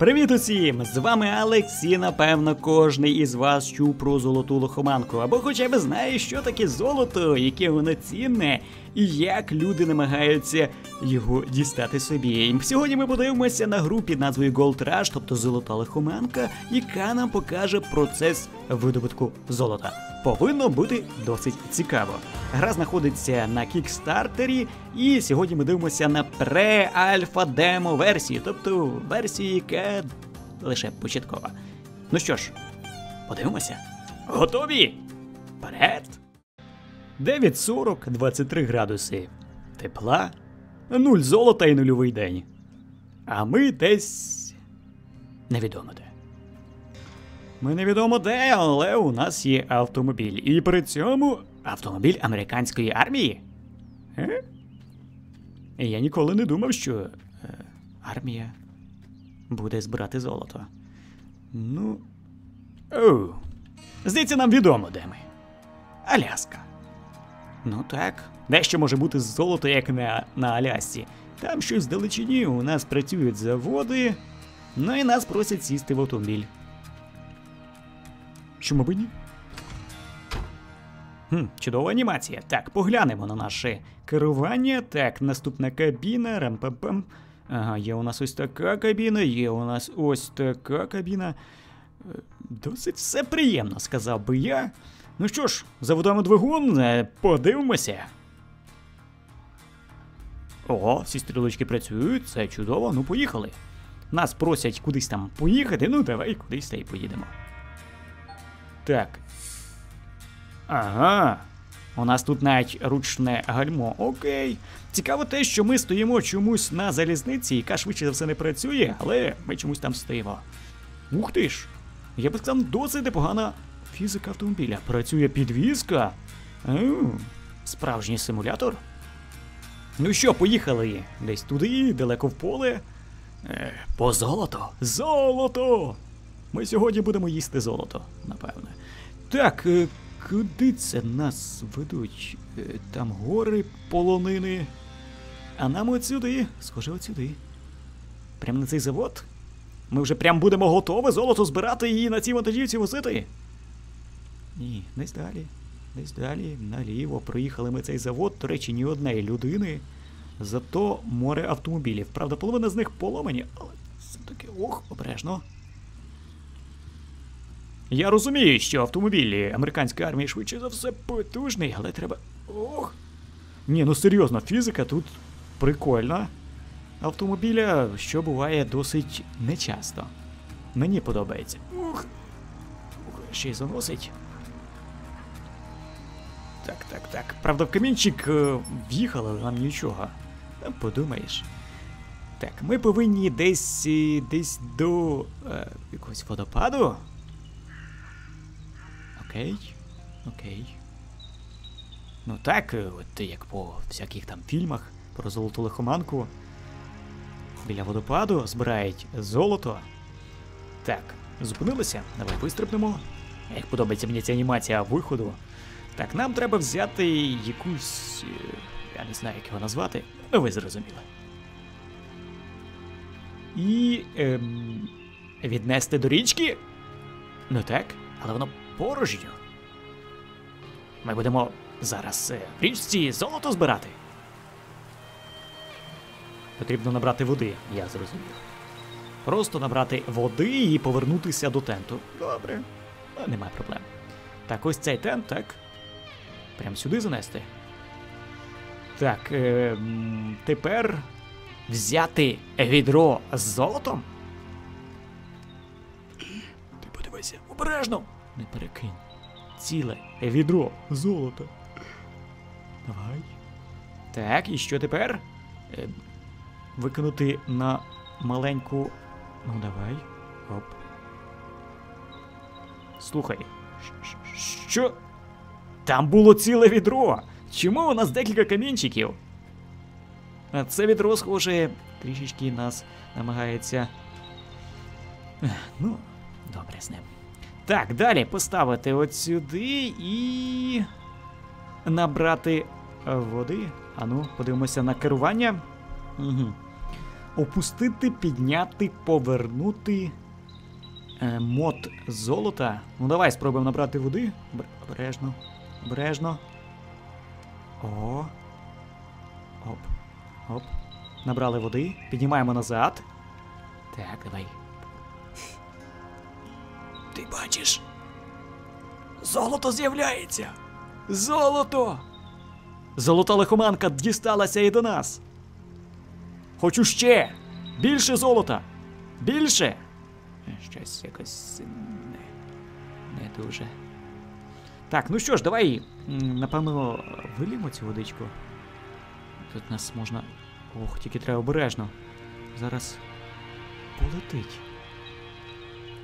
Привіт усім! З вами Алексій. напевно кожний із вас чув про золоту лохоманку, або хоча б знає, що таке золото, яке воно цінне, і як люди намагаються його дістати собі. Сьогодні ми подивимося на гру під назвою Gold Rush, тобто золота лихоманка, яка нам покаже процес видобутку золота. Повинно бути досить цікаво. Гра знаходиться на кікстартері, і сьогодні ми дивимося на пре-альфа демо версію, тобто версію, яка лише початкова. Ну що ж, подивимося. Готові? Вперед! 9.40, 23 градуси. Тепла, 0 золота і нульовий день. А ми десь невідомо де. Ми невідомо де, але у нас є автомобіль. І при цьому автомобіль американської армії. Е? Я ніколи не думав, що е, армія буде збирати золото. Ну. Оу. Здається, нам відомо, де ми. Аляска. Ну так, дещо може бути золото, як на, на Алясці. Там щось вдалечині, у нас працюють заводи, ну і нас просять сісти в автомобіль. Чому б ні? Хм, чудова анімація. Так, поглянемо на наше керування. Так, наступна кабіна, рампампам. Ага, є у нас ось така кабіна, є у нас ось така кабіна. Е, Досить все приємно, сказав би я. Ну що ж, заведемо двигун, е, подивимося. О, всі стрілочки працюють, це чудово, ну поїхали. Нас просять кудись там поїхати, ну давай кудись та й поїдемо. Так. Ага. У нас тут навіть ручне гальмо. Окей. Цікаво те, що ми стоїмо чомусь на залізниці, яка швидше за все не працює, але ми чомусь там стоїмо. Ух ти ж! Я би сказав, досить непогана фізика автомобіля. Працює підвізка. Справжній симулятор. Ну що, поїхали десь туди, далеко в поле. Е, по золото. Золото! Ми сьогодні будемо їсти золото, напевне. Так, е, куди це нас ведуть? Е, Там гори, полонини. А нам от сюди, схоже, от сюди. Прямо на цей завод? Ми вже прям будемо готові золото збирати і на цій вантажівці возити? Ні, десь далі. Десь далі, наліво. Проїхали ми цей завод, до речі, ні однієї людини. Зато море автомобілів. Правда, половина з них поломані, але все-таки ох, обережно. Я розумію, що автомобілі американської армії швидше за все потужний, але треба. Ох. Ні, ну серйозно, фізика тут прикольна. Автомобіля, що буває досить нечасто. Мені подобається. Ух. Ще й заносить. Так, так, так. Правда, в камінчик е, в'їхали, але нам нічого. Подумаєш. Так, ми повинні десь е, десь до е, якогось водопаду. Окей. Окей. Ну так, е, от як по всяких там фільмах про золоту лихоманку. Біля водопаду збирають золото. Так, зупинилися. Давай вистрибнемо. Як подобається мені ця анімація виходу. Так, нам треба взяти якусь. е, Я не знаю, як його назвати. Ну, ви зрозуміли. І. Ем, віднести до річки? Ну так, але воно порожньо. Ми будемо зараз е, в річці золото збирати. Потрібно набрати води, я зрозумів. Просто набрати води і повернутися до тенту. Добре, немає проблем. Так, ось цей тент, так. Прям сюди занести. Так, е, тепер взяти відро з золотом. Ти подивися, обережно! Не перекинь. Ціле відро золота. Давай. Так, і що тепер? Е, викинути на маленьку. Ну, давай. Оп. Слухай. Що? Там було ціле відро. Чому у нас декілька камінчиків? А це відро, схоже, трішечки нас намагається. Ну, добре з ним. Так, далі поставити от сюди і. набрати води. Ану, подивимося на керування. Угу. опустити, підняти, повернути. Е, мод золота. Ну давай спробуємо набрати води. Бр- Обережно. Обережно. О. Оп. Оп. Набрали води. Піднімаємо назад. Так, давай. Ти бачиш? Золото з'являється! Золото! Золота лихоманка дісталася і до нас. Хочу ще! Більше золота! Більше! Щось якось не, не дуже. Так, ну що ж, давай, напевно, вилімо цю водичку. Тут нас можна. Ох, тільки треба обережно. Зараз полетить.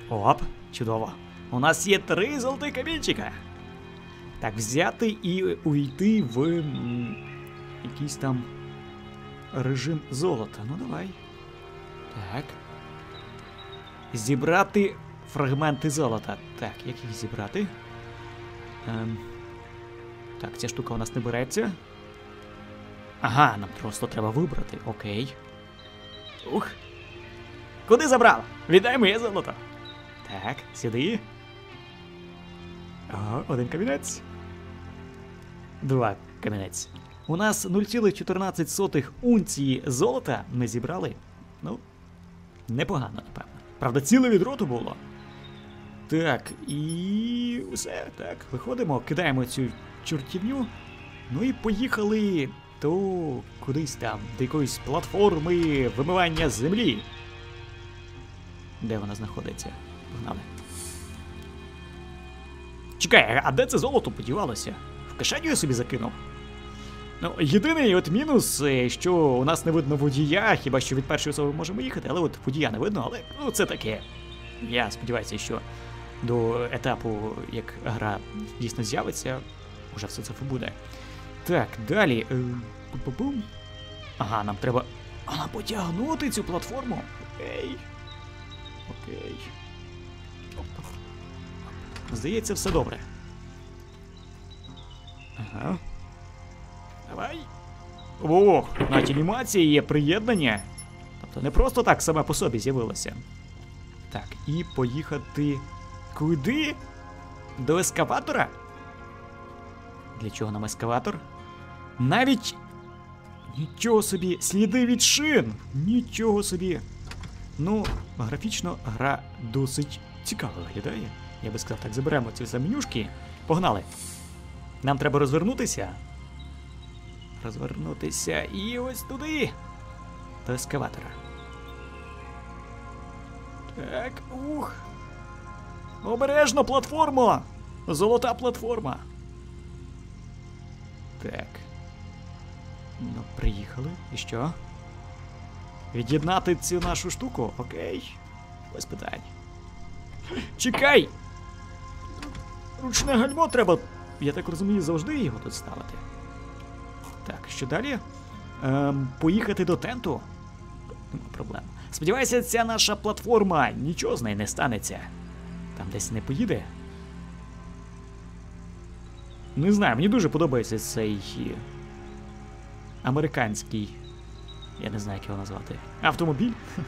Оп, чудово. У нас є три золотих камінчика. Так, взяти і увійти в якийсь там режим золота. Ну давай. Так. Зібрати фрагменти золота. Так, як їх зібрати? Ем. Так, ця штука у нас не береться. Ага, нам просто треба вибрати. Окей. Ух. Куди забрав? Віддай моє золото. Так, сюди. Ага, один камінець. Два камінець. У нас 0,14 унції золота ми зібрали. Ну, непогано, напевно. Правда, ціле відро то було. Так, і все, так, виходимо, кидаємо цю чортівню. Ну і поїхали то кудись там, до якоїсь платформи вимивання землі. Де вона знаходиться? Погнали. Чекай, а де це золото подівалося? В кишеню я собі закинув. Ну, єдиний от мінус, е, що у нас не видно водія, хіба що від першої особи можемо їхати, але от водія не видно, але ну це таке. Я сподіваюся, що до етапу, як гра дійсно з'явиться, уже все це буде. Так, далі. е, пу-пу-пум. Ага, нам треба. Ага, потягнути цю платформу. Окей. Окей. Здається, все добре. Ага. Давай. Ох, навіть анімації є приєднання. Тобто не просто так саме по собі з'явилося. Так, і поїхати. Куди? До ескаватора? Для чого нам ескаватор? Навіть. Нічого собі, сліди від шин! Нічого собі. Ну, графічно гра досить цікаво виглядає. Я би сказав, так, заберемо ці все. Погнали. Нам треба розвернутися. Розвернутися і ось туди. До ескаватора. Так, ух. Обережно платформа! Золота платформа. Так. Ну, приїхали. І що? Від'єднати цю нашу штуку? Окей. Без питань. Чекай! Ручне гальмо треба, я так розумію, завжди його тут ставити. Так, що далі? Ем, поїхати до тенту? Нема проблем. Сподіваюся, ця наша платформа нічого з нею не станеться. Там десь не поїде. Не знаю, мені дуже подобається цей е, американський. Я не знаю, як його назвати. Автомобіль.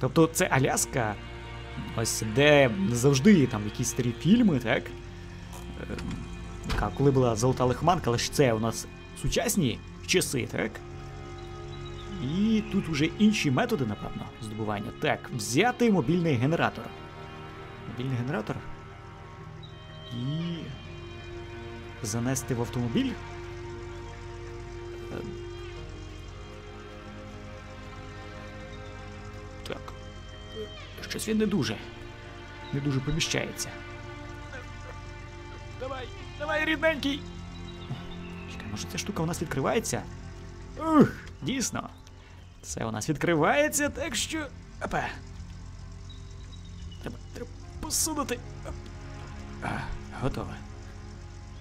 Тобто це Аляска, ось де завжди там якісь старі фільми, так? Ем, коли була золота лихоманка, але ж це у нас сучасні часи, так? І тут уже інші методи, напевно, здобування. Так, взяти мобільний генератор. Мобільний генератор. І. Занести в автомобіль. Ем. Так. Щось він не дуже. Не дуже поміщається. Давай, давай, рідненький. Чекай, може ця штука у нас відкривається? Ух, дійсно. Це у нас відкривається, так що. Опа. Треба, треба посунути. А, готове.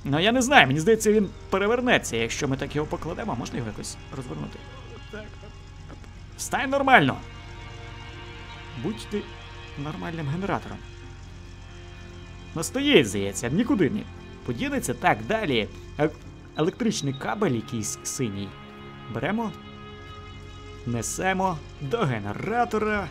Ну я не знаю, мені здається, він перевернеться, якщо ми так його покладемо, можна його якось розвернути. Так. Стань нормально. Будь ти нормальним генератором. Настоїть, здається, нікуди не подінеться. Так, далі. Електричний кабель якийсь синій. Беремо. несемо до генератора.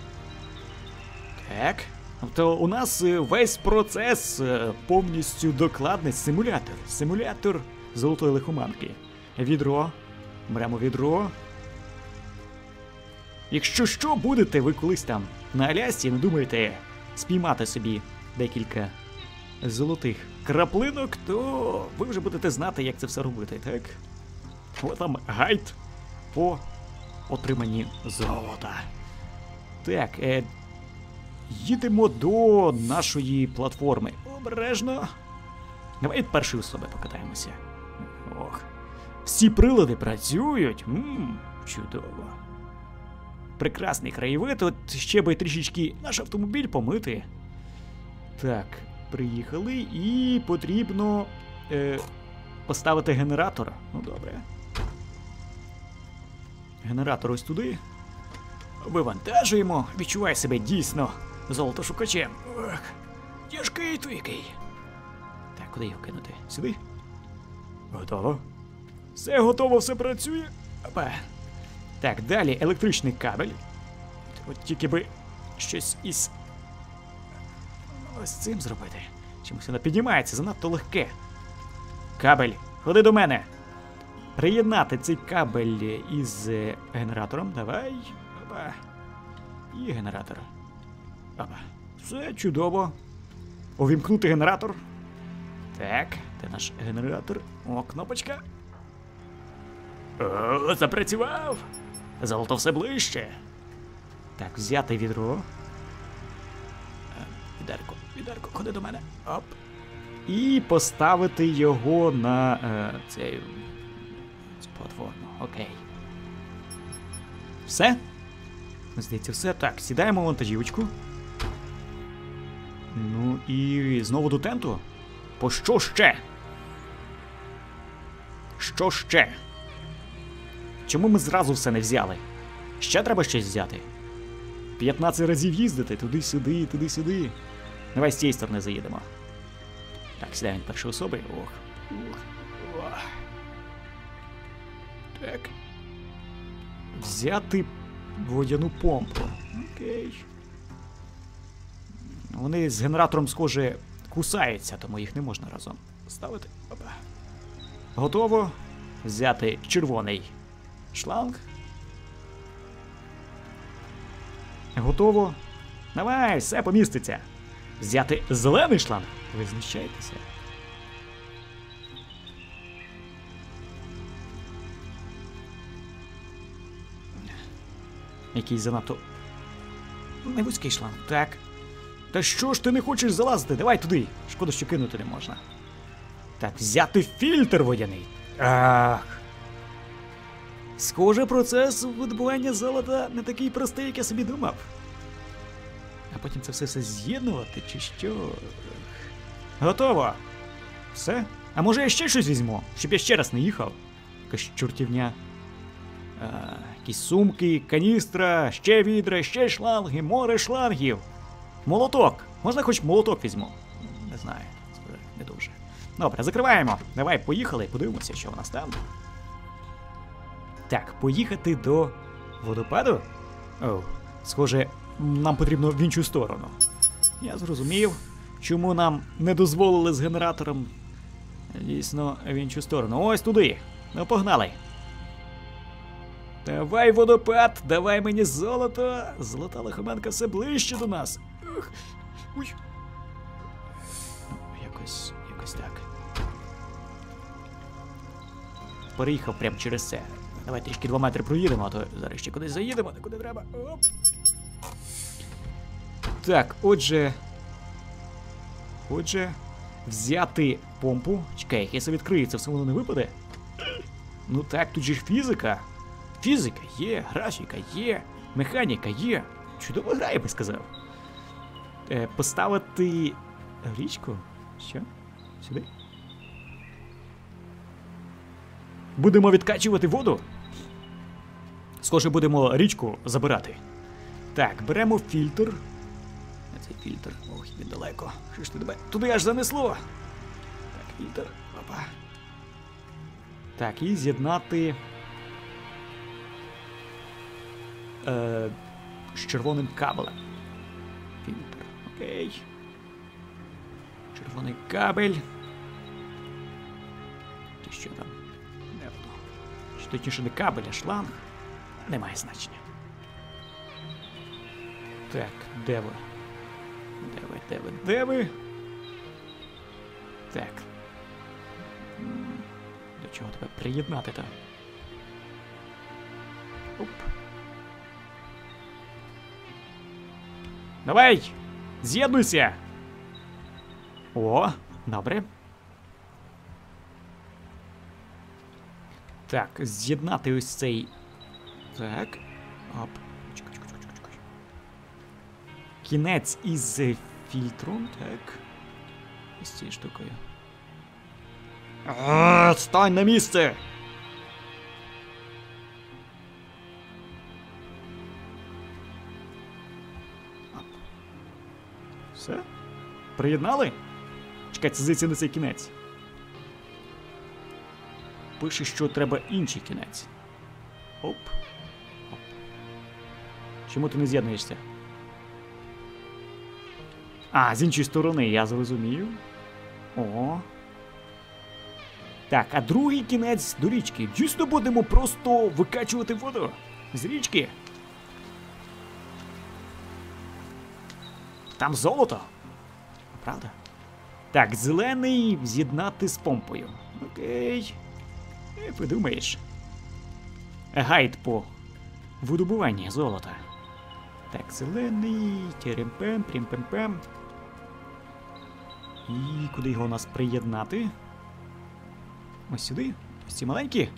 Так. Тобто у нас е, весь процес е, повністю докладний симулятор. Симулятор золотої лихоманки. Відро. Беремо відро. Якщо що будете ви колись там на Алясці, не думаєте спіймати собі декілька золотих краплинок, то ви вже будете знати, як це все робити, так? Ось там гайд по отриманні золота. Так, е, їдемо до нашої платформи. Обережно. Давай від першої особи покатаємося. Ох. Всі прилади працюють. Ммм, чудово. Прекрасний краєвид. От ще би трішечки наш автомобіль помити. Так, приїхали і потрібно е, поставити генератор. Ну добре. Генератор ось туди. Вивантажуємо. Відчувай себе дійсно золотошукачем. Ох, тяжкий твикий. Так, куди його кинути? Сюди? Готово. Все готово, все працює. Опа. Так, далі електричний кабель. От тільки би щось із. Ось цим зробити. Чомусь воно піднімається, занадто легке. Кабель, ходи до мене. Приєднати цей кабель із е, генератором. Давай. Опа. І генератор. Опа. Все чудово. Увімкнути генератор. Так, де наш генератор? О, кнопочка. О, запрацював. Золото все ближче. Так, взяти відро. Е, Відерко, відерко, ходи до мене. Оп. І поставити його на е, цей, платформу. Окей. Все? Здається, все. Так, сідаємо в вантажівочку. Ну і знову до тенту. По що ще? Що ще? Чому ми зразу все не взяли? Ще треба щось взяти. 15 разів їздити туди-сюди, туди-сюди. Давай з цієї сторони заїдемо. Так, сідаємо від першої особи. Ох. Ох. Ох. Так. Взяти водяну помпу. Окей. Вони з генератором, схоже, кусаються, тому їх не можна разом ставити. Опа. Готово. Взяти червоний шланг. Готово. Давай, все поміститься. Взяти зелений шланг. Ви знущаєтеся. Який занадто. Не шланг. Так. Та що ж ти не хочеш залазити? Давай туди. Шкода, що кинути не можна. Так, взяти фільтр водяний. Ах. Схоже, процес видобування золота не такий простий, як я собі думав. А потім це все з'єднувати, чи що? Готово. Все? А може я ще щось візьму, щоб я ще раз не їхав? Якась чортівня. А, якісь сумки, каністра, ще відра, ще шланги, море шлангів. Молоток. Можна хоч молоток візьму? Не знаю, не дуже. Добре, закриваємо. Давай, поїхали, подивимося, що у нас там. Так, поїхати до водопаду? Оу, схоже, нам потрібно в іншу сторону. Я зрозумів, чому нам не дозволили з генератором. Дійсно, в іншу сторону. Ось туди. Ну, погнали. Давай водопад, давай мені золото. Золота лихоманка все ближче до нас. Ну, якось, якось так. Переїхав прямо через це. Давай трішки 2 метри проїдемо, а то зараз ще кудись заїдемо, не куди треба. Оп. Так, отже. Отже, взяти помпу. Чекай, як я це все воно не випаде. Ну так, тут же фізика. Фізика є, графіка є, механіка є. Чудово гра, я би сказав. Е, поставити річку? Що? Сюди? Будемо відкачувати воду. Схоже, будемо річку забирати. Так, беремо фільтр. Цей фільтр. Ох, він далеко. Що ж ти тебе? Туди аж занесло. Так, фільтр. Опа. Так, і з'єднати. е, з червоним кабелем. Фільтр. Окей. Червоний кабель. Ти що там? Не воно. Чи точніше не кабель, а шланг. Немає значення. Так, де ви? Де ви, де ви, де ви? Так. До чого тебе приєднати-то? Оп. Давай! З'єднуйся! О, добре. Так, з'єднати ось цей. Так. Чекай. Кінець із е, фільтром, так. Ось цією штукою. А, стань на місце! Все? Приєднали? Чекай, це здається не цей кінець. Пише, що треба інший кінець. Оп. Чому ти не з'єднуєшся? А, з іншої сторони, я зрозумів. О. Так, а другий кінець до річки. Дійсно будемо просто викачувати воду з річки. Там золото. Правда? Так, зелений з'єднати з помпою. Окей. Як ви думаєш? Гайд по видобуванні золота. Так, зелений, тєремпем, прімпемпем. І куди його у нас приєднати? Ось сюди. Ось ці маленькі.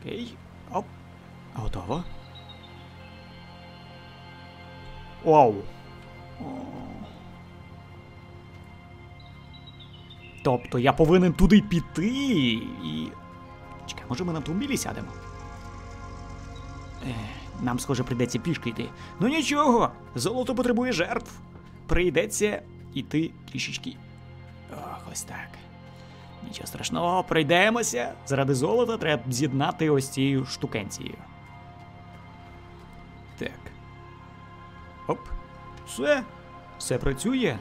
Окей. Оп. Готово. Вау. Тобто я повинен туди піти і. Чекай, може ми на автомобілі сядемо? Ех, нам, схоже, прийдеться пішки йти. Ну нічого, золото потребує жертв. Прийдеться йти трішечки. Ох, ось так. Нічого страшного, пройдемося. Заради золота треба з'єднати ось цією штукенцією. Так. Оп. Все. Все працює.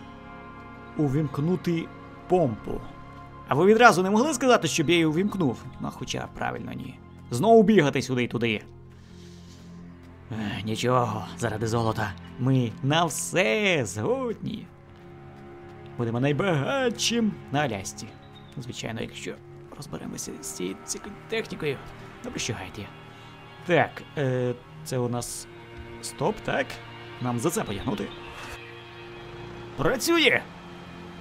Увімкнути помпу. А ви відразу не могли сказати, щоб я її увімкнув? Ну, хоча правильно ні. Знову бігати сюди й туди. Ех, Нічого, заради золота. Ми на все згодні. Будемо найбагатшим на Алясці. Звичайно, якщо розберемося з цією технікою. Добре, що гайді. Так, е, це у нас стоп, так? Нам за це потягнути. Працює!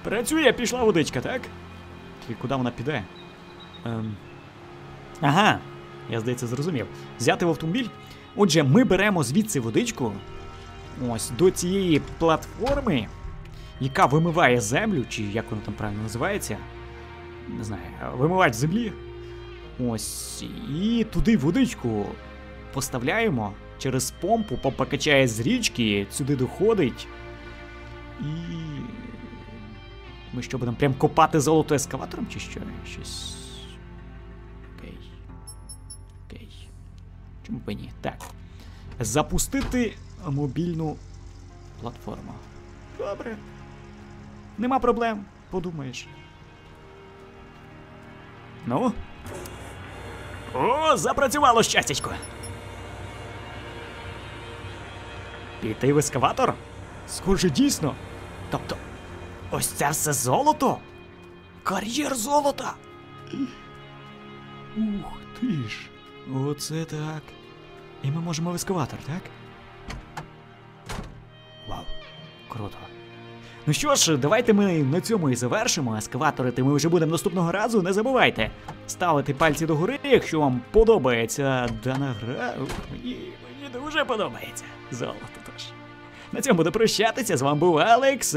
Працює, пішла водичка, так? Тільки куди вона піде? Ем... Ага, я здається, зрозумів. Взяти в автомобіль. Отже, ми беремо звідси водичку. Ось до цієї платформи, яка вимиває землю, чи як вона там правильно називається. Не знаю, вимивач землі. Ось. І туди водичку поставляємо через помпу, помпа з річки, сюди доходить. І. Ми що будемо прям копати золото ескаватором, чи що? Щось. Чому б ні? Так. Запустити мобільну платформу. Добре. Нема проблем, подумаєш. Ну. О, запрацювало щастячко. Піти в ескаватор? Схоже, дійсно. Тобто, ось це все золото? Кар'єр золота. Ух ти ж. Оце так. І ми можемо в ескаватор, так? Вау, круто. Ну що ж, давайте ми на цьому і завершимо. Ескаваторити ми вже будемо наступного разу. Не забувайте ставити пальці догори, якщо вам подобається дана гра. Мені, мені дуже подобається. Золото тож. На цьому буду прощатися. З вами був Алекс.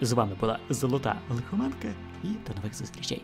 З вами була Золота Лихоманка. І до нових зустрічей.